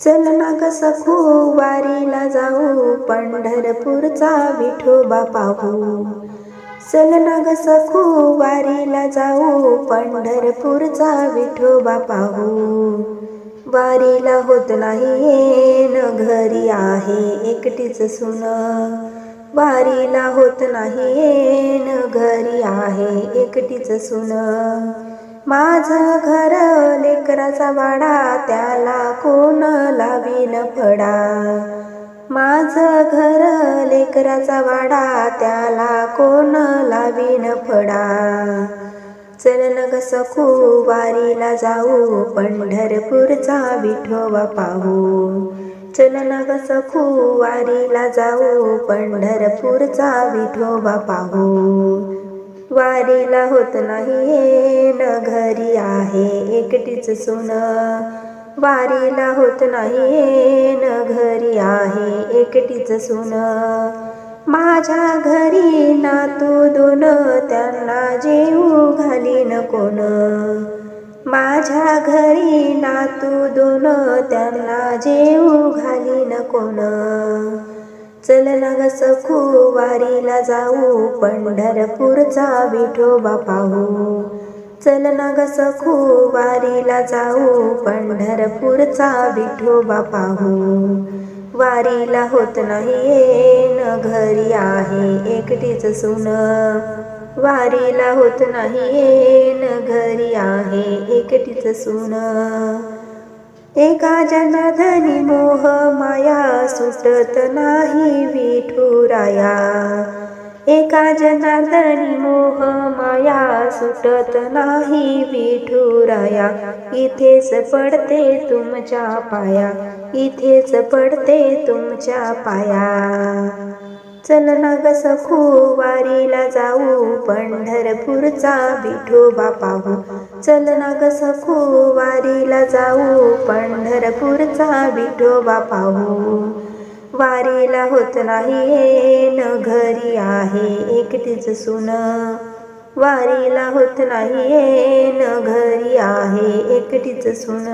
चल ना ग सखू वारीला जाऊ पंढरपूरचा विठोबा पाहू. चल ना ग सखू वारीला जाऊ पंढरपूरचा विठोबा पाहू. वारीला होत नाही येन घरी आहे एकटीच सुन. वारीला होत नाही येन घरी आहे एकटीच सुन. माझं घर लेकराचा वाडा त्याला कोण लावीन फडा? माझं घर लेकराचा वाडा त्याला कोण लावीन फडा? चल न ग सखू वारीला जाऊ पंढरपूरचा विठोबा पाहू. चल न ग सखू वारीला जाऊ पंढरपूरचा विठोबा पाहू. वारीला होत नाही न घरी आहे एकटीच सुन. वारीला होत नाही न घरी आहे एकटीच सुन. माझ्या घरी नातू दोन त्यांना जेऊ घालीन कोण माझ्या घरी नातू दोन त्यांना जेऊ घालीन कोण चल ना ग सखू वारीला जाऊ पंढरपूरचा विठोबा पाहू. चल ना ग सखू वारीला जाऊ पंढरपूरचा विठोबा पाहू. वारीला होत नाही येण घरी आहे एकटीच सुन. वारीला होत नाही येण घरी आहे एकटीच सुन. एका जनाधनी मोह माया सुटत नाही विठुराया. एका जनार्दनी मोह माया सुटत नाही विठुराया. इथेच पडते तुमच्या पाया इथेच पडते तुमच्या पाया. चल ना ग सखू वारीला जाऊ पंढरपूरचा विठोबा पाहू. चल ना ग सखू वारीला जाऊ पंढरपूरचा विठोबा पाहू. वारीला होत नाही न घरी आहे एकटीच सुन. वारीला होत नाही न घरी आहे एकटीच सुन.